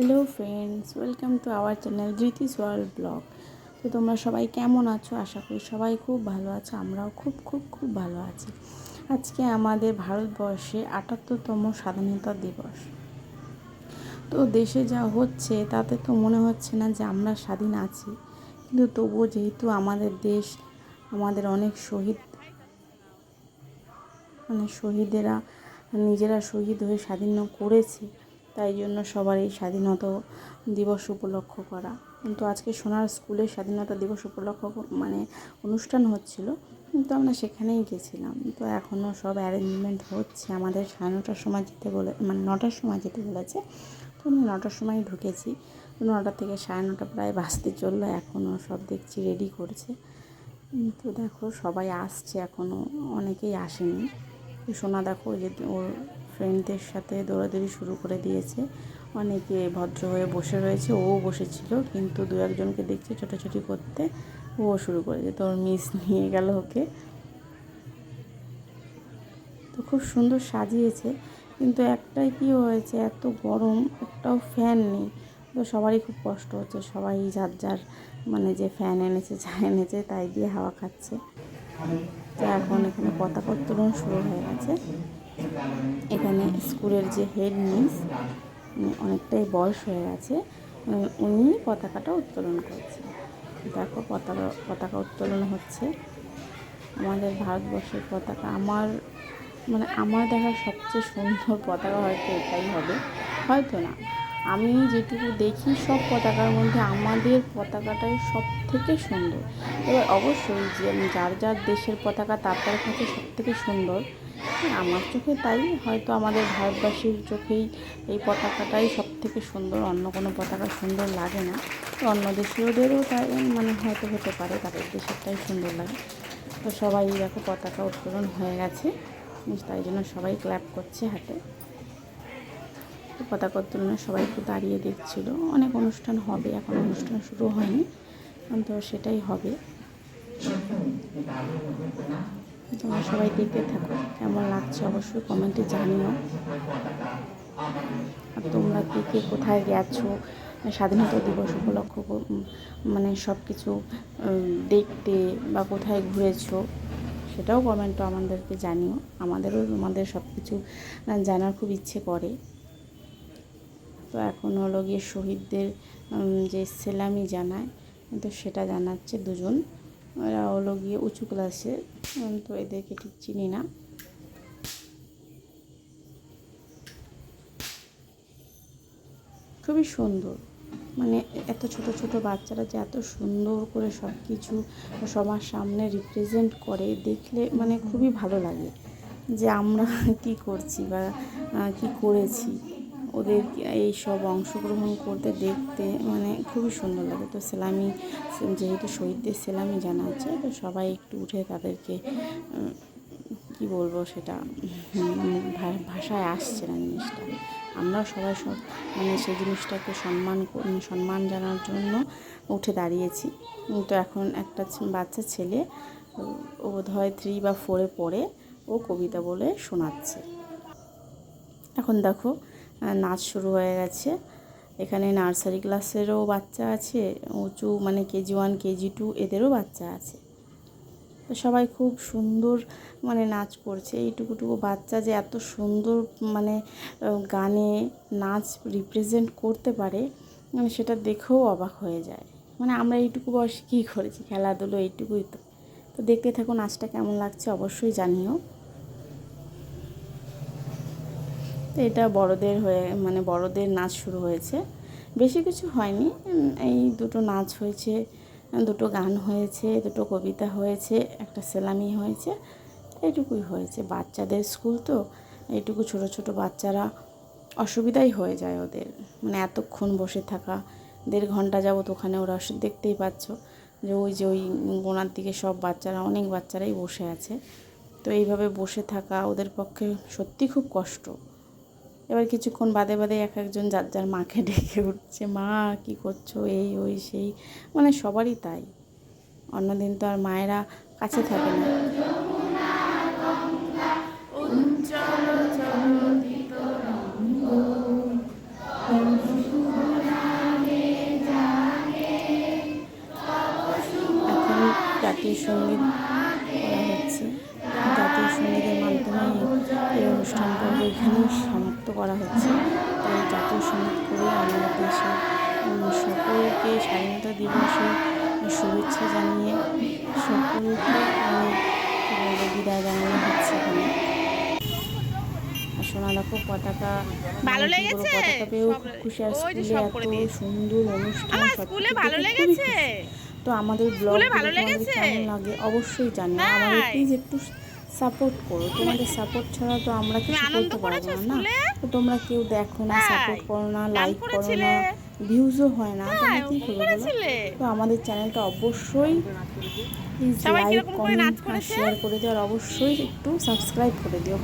Hello friends welcome to our channel Dhriti's world blog তো তোমরা সবাই কেমন আছো? আশা করি সবাই খুব ভালো আছো, আমরাও খুব খুব খুব ভালো আছি। আজকে আমাদের ভারতবর্ষে আটাত্তরতম স্বাধীনতা দিবস। তো দেশে যা হচ্ছে, তাতে তো মনে হচ্ছে না যে আমরা স্বাধীন আছি। কিন্তু তবুও যেহেতু আমাদের দেশ, আমাদের অনেক শহীদ মানে শহীদেরা, নিজেরা শহীদ হয়ে স্বাধীন করেছে তাই জন্য সবার এই স্বাধীনতা দিবস উপলক্ষ করা। কিন্তু আজকে সোনার স্কুলে স্বাধীনতা দিবস উপলক্ষ মানে অনুষ্ঠান হচ্ছিল, কিন্তু আমরা সেখানেই গেছিলাম। তো এখনও সব অ্যারেঞ্জমেন্ট হচ্ছে। আমাদের সাড়ে নটার সময় যেতে বলে মানে নটার সময় যেতে বলেছে। তো আমি নটার সময় ঢুকেছি। নটা থেকে সাড়ে নটা প্রায় বাঁচতে চলল। এখনও সব দেখছি রেডি করছে। তো দেখো সবাই আসছে এখনও অনেকেই আসেনি। সোনা দেখো যে ওর ফ্রেন্ডদের সাথে দৌড়াদৌড়ি শুরু করে দিয়েছে। অনেকে ভদ্র হয়ে বসে রয়েছে, ও বসেছিল, কিন্তু দু একজনকে দেখছে ছোটাছুটি করতে, ও শুরু করেছে তোর মিস নিয়ে গেল ওকে। তো খুব সুন্দর সাজিয়েছে, কিন্তু একটাই কি হয়েছে, এত গরম, একটাও ফ্যান নেই। তো সবারই খুব কষ্ট হচ্ছে, সবাই যার যার মানে যে ফ্যান এনেছে, যা এনেছে, তাই দিয়ে হাওয়া খাচ্ছে। তো এখন এখানে পতাকা উত্তোলন শুরু হয়ে গেছে। এখানে স্কুলের যে হেড মিস অনেকটাই বয়স হয়ে গেছে উনি পতাকাটা উত্তোলন করছে দেখো, পতাকা পতাকা উত্তোলন হচ্ছে। আমাদের ভারতবর্ষের পতাকা, আমার মানে আমার দেখা সবচেয়ে সুন্দর পতাকা হয়তো এটাই হবে। হয়তো না। আমি যেটুকু দেখি, সব পতাকার মধ্যে আমাদের পতাকাটাই সব থেকে সুন্দর। এবার অবশ্যই যে যার যার দেশের পতাকা তার তার কাছে সব থেকে সুন্দর আমার চোখে তাই, হয়তো আমাদের ভারতবাসীর চোখেই এই পতাকাটাই সব থেকে সুন্দর, অন্য কোনো পতাকা সুন্দর লাগে না। অন্য দেশীয়দেরও তাই মানে হয়তো হতে পারে, তাদের দেশেরটাই সুন্দর লাগে। তো সবাই দেখো পতাকা উত্তোলন হয়ে গেছে, তাই জন্য সবাই ক্ল্যাপ করছে হাতে। পতাকা উত্তোলনে সবাই একটু দাঁড়িয়ে দেখছিল। অনেক অনুষ্ঠান হবে, এখন অনুষ্ঠান শুরু হয়নি, তো সেটাই হবে। তোমরা সবাই দেখতে থাকো, কেমন লাগছে অবশ্যই কমেন্টে জানিও। আর তোমরা কে কে কোথায় গেছো, স্বাধীনতা দিবস উপলক্ষ মানে সব কিছু দেখতে বা কোথায় ঘুরেছো, সেটাও কমেন্টও আমাদেরকে জানিও। আমাদেরও তোমাদের সব কিছু জানার খুব ইচ্ছে করে। তো এখন হলো গিয়ে শহীদদের যে সেলামি জানায় তো সেটা জানাচ্ছে দুজন। এরা হলো গিয়ে উঁচু ক্লাসে তো এদেরকে ঠিক চিনি না। খুবই সুন্দর। মানে এত ছোট ছোট বাচ্চারা যে এত সুন্দর করে সব কিছু সবার সামনে রিপ্রেজেন্ট করে, দেখলে মানে খুবই ভালো লাগে যে আমরা কি করছি বা কি করেছি। ওদের এই সব অংশগ্রহণ করতে, দেখতে মানে খুবই সুন্দর লাগে। তো সেলামি, যেহেতু শহীদদের সেলামি জানাচ্ছে তো সবাই একটু উঠে তাদেরকে কি বলব সেটা ভাষায় আসছে না জিনিসটা। আমরাও সবাই সব মানে সেই জিনিসটাকে সম্মান সম্মান জানার জন্য উঠে দাঁড়িয়েছি। তো এখন একটা বাচ্চা ছেলে, ও হয় থ্রি বা ফোরে পড়ে, ও কবিতা বলে শোনাচ্ছে। এখন দেখো নাচ শুরু হয়ে গেছে। এখানে নার্সারি ক্লাসেরও বাচ্চা আছে, উঁচু মানে কেজি ওয়ান, কেজি টু এদেরও বাচ্চা আছে। সবাই খুব সুন্দর মানে নাচ করছে। এইটুকুটুকু বাচ্চা যে এত সুন্দর মানে গানে নাচ রিপ্রেজেন্ট করতে পারে মানে সেটা দেখেও অবাক হয়ে যায়। মানে আমরা এইটুকু বয়সে কী করেছি? খেলাধুলো এইটুকুই তো। তো দেখতে থাকো নাচটা কেমন লাগছে অবশ্যই জানিও। তো এটা বড়দের হয়ে মানে বড়দের নাচ শুরু হয়েছে। বেশি কিছু হয়নি। এই দুটো নাচ হয়েছে, দুটো গান হয়েছে, দুটো কবিতা হয়েছে, একটা সেলামি হয়েছে, এইটুকুই হয়েছে। বাচ্চাদের স্কুল তো, এইটুকু ছোট ছোট বাচ্চারা অসুবিধাই হয়ে যায় ওদের। মানে এতক্ষণ বসে থাকা, দেড় ঘণ্টা যাবত ওখানে ওরা দেখতেই পাচ্ছ যে ওই যে ওই গোনার দিকে সব বাচ্চারা, অনেক বাচ্চারাই বসে আছে। তো এইভাবে বসে থাকা ওদের পক্ষে সত্যি খুব কষ্ট। এবার কিছুক্ষণ বাদে বাদে এক একজন যার যার মাকে ডেকে উঠছে, মা, কি করছ? এই, ওই, সেই। মানে সবারই তাই। অন্যদিন তো আর মায়েরা কাছে থাকে না। জাতীয় সংগীত করা হচ্ছে। জাতীয় সঙ্গীতের মাধ্যমে এই অনুষ্ঠানটা এখানেই করা হচ্ছে। তো এই জাতীয় সংগীত করে আমাদের দেশের সকলকে স্বাধীনতা দিবসে শুভেচ্ছা জানিয়ে সকলকে বিদায় জানানো হচ্ছে এখানে। পতাকা ভালো লেগেছে? পতাকা পেয়েও খুব খুশি আর স্কুলে এত সুন্দর অনুষ্ঠান আমার স্কুলে ভালো লেগেছে। তো আমাদের ব্লগ ভালো লেগেছে? কেমন লাগে? অবশ্যই তাই? আমাদের প্লিজ একটু সাপোর্ট করো। তোমাদের সাপোর্ট ছাড়া তো আমরা কিছু করতে পারব না না? তো তোমরা কেউ দেখো না সাপোর্ট করো না লাইক করো না ভিউজও হয় না। তোমরা কি করবে তো আমাদের চ্যানেলটা অবশ্যই প্লিজ লাইক কমেন্ট আর শেয়ার করে দিও আর অবশ্যই একটু সাবস্ক্রাইব করে দিও।